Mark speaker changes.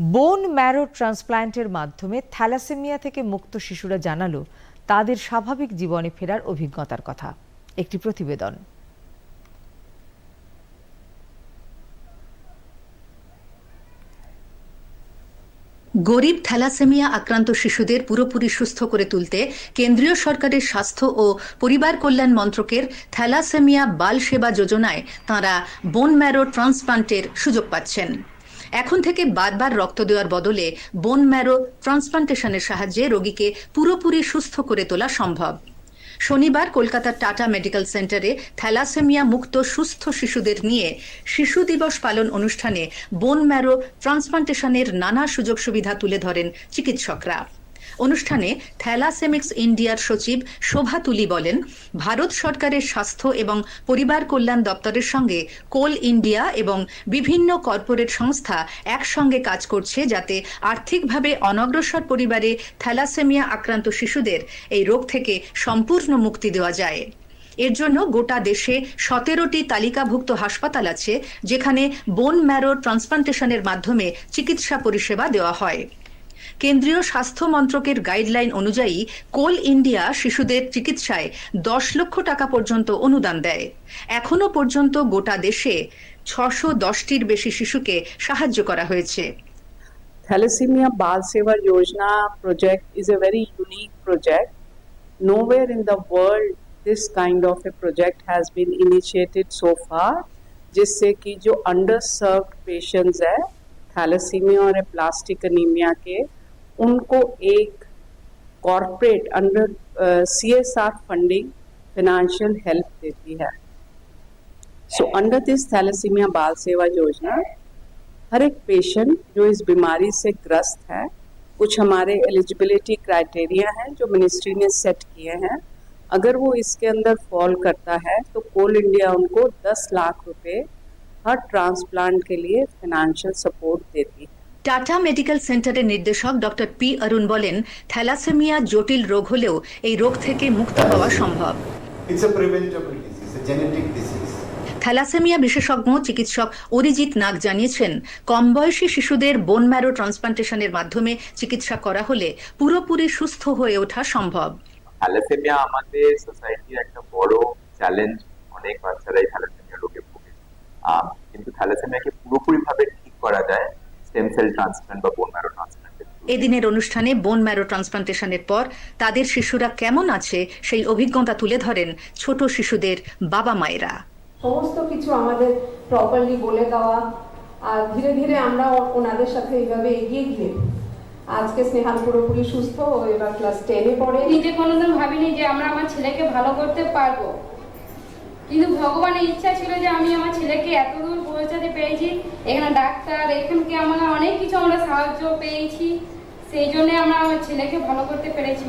Speaker 1: Bone marrow ট্রান্সপ্ল্যান্টের মাধ্যমে thalassaemia থেকে মুক্ত শিশুরা জানালো তাদের স্বাভাবিক জীবনে ফেরার অভিজ্ঞতার কথা। একটি প্রতিবেদন।
Speaker 2: গরিব থ্যালাসেমিয়া আক্রান্ত শিশুদের পুরোপুরি সুস্থ করে তুলতে কেন্দ্রীয় সরকারের স্বাস্থ্য ও পরিবার কল্যাণ মন্ত্রকের থ্যালাসেমিয়া বাল সেবা যোজনায় তাঁরা বোন ম্যারো ট্রান্সপ্লান্টের সুযোগ পাচ্ছেন। এখন থেকে বারবার রক্ত দেওয়ার বদলে বোন ম্যারো ট্রান্সপ্লান্টেশনের সাহায্যে রোগীকে পুরোপুরি সুস্থ করে তোলা সম্ভব। শনিবার কলকাতার টাটা মেডিকেল সেন্টারে থ্যালাসেমিয়া মুক্ত সুস্থ শিশুদের নিয়ে শিশু দিবস পালন অনুষ্ঠানে বোন ম্যারো ট্রান্সপ্লান্টেশনের নানা সুযোগ সুবিধা তুলে ধরেন চিকিৎসকরা। অনুষ্ঠানে থ্যালাসেমিক্স ইন্ডিয়ার সচিব শোভা তুলি বলেন, ভারত সরকারের স্বাস্থ্য এবং পরিবার কল্যাণ দপ্তরের সঙ্গে কোল ইন্ডিয়া এবং বিভিন্ন কর্পোরেট সংস্থা একসঙ্গে কাজ করছে যাতে আর্থিকভাবে অনগ্রসর পরিবারে থ্যালাসেমিয়া আক্রান্ত শিশুদের এই রোগ থেকে সম্পূর্ণ মুক্তি দেওয়া যায়। এর জন্য গোটা দেশে সতেরোটি তালিকাভুক্ত হাসপাতাল আছে, যেখানে বোন ম্যারো ট্রান্সপ্লান্টেশনের মাধ্যমে চিকিৎসা পরিষেবা দেওয়া হয়। কেন্দ্রীয় স্বাস্থ্য মন্ত্রকের গাইডলাইন অনুযায়ী কোল ইন্ডিয়া শিশুদের চিকিৎসায় দশ লক্ষ টাকা পর্যন্ত অনুদান দেয় এখনো পর্যন্ত গোটা দেশে ছশো দশটির বেশি শিশুকে সাহায্য করা হয়েছে
Speaker 3: Thalassemia Bal Seva Yojana project is a very unique project. Nowhere in the world this kind of a project has been initiated so far, जिससे कि जो underserved patients है थैलेसीमिया और प्लास्टिक अनीमिया के, उनको एक corporate under C S R funding financial help देती है। सो अंडर दिस थैलेसीमिया बाल सेवा योजना, हर एक पेशेंट जो इस बीमारी से ग्रस्त है, कुछ हमारे एलिजिबिलिटी क्राइटेरिया हैं जो मिनिस्ट्री ने सेट किए हैं। अगर वो इसके अंदर फॉल करता है तो कोल इंडिया उनको 10 लाख रुपए हर ट्रांसप्लांट के लिए फाइनेंशियल सपोर्ट देती है
Speaker 2: টাটা মেডিকেল সেন্টারের নির্দেশক ডক্টর পি অরুণ বলেন থ্যালাসেমিয়া জটিল রোগ হলেও এই রোগ থেকে মুক্ত হওয়া সম্ভব
Speaker 4: It's a preventable disease, a genetic disease.
Speaker 2: Thalassemia বিশেষজ্ঞ চিকিৎসক অরিজিৎ নাগ জানিয়েছেন কম বয়সী শিশুদের বোন ম্যারো ট্রান্সপ্লান্টেশনের মাধ্যমে চিকিৎসা করা হলে পুরোপুরি সুস্থ হয়ে ওঠা সম্ভব
Speaker 5: থ্যালাসেমিয়া আমাদের সোসাইটির একটা বড় চ্যালেঞ্জ অনেক বাচ্চারাই থ্যালাসেমিয়া রোগে ভোগে আহ, কিন্তু থ্যালাসেমিয়াকে পুরোপুরি ভাবে ঠিক করা যায় স্টেম সেল ট্রান্সপ্লান্ট বা বোন ম্যারো
Speaker 2: এদিনের অনুষ্ঠানে বোন ম্যারো ট্রান্সপ্লান্টেশনের পর তাদের শিশুরা কেমন আছে সেই অভিজ্ঞতা তুলে ধরেন ছোট শিশুদের বাবা মায়েরা।
Speaker 6: সমস্ত কিছু আমাদের প্রপারলি বলে দেওয়া আর ধীরে ধীরে আমরা ওনাদের সাথে এইভাবে এগিয়ে গিয়ে আজকে স্নেহাল পুরোপুরি সুস্থ এবার ক্লাস টেনে পড়ে।
Speaker 7: নিজে কোনোদিন ভাবিনি যে আমরা আমার ছেলেকে ভালো করতে পারব। কিন্তু ভগবানের ইচ্ছা ছিল যে আমি আমার ছেলেকে এত এখানে ডাক্তার এখানকে আমরা অনেক কিছু আমরা সাহায্য পেয়েছি সেই জন্য আমরা আমার ছেলেকে ভালো করতে পেরেছি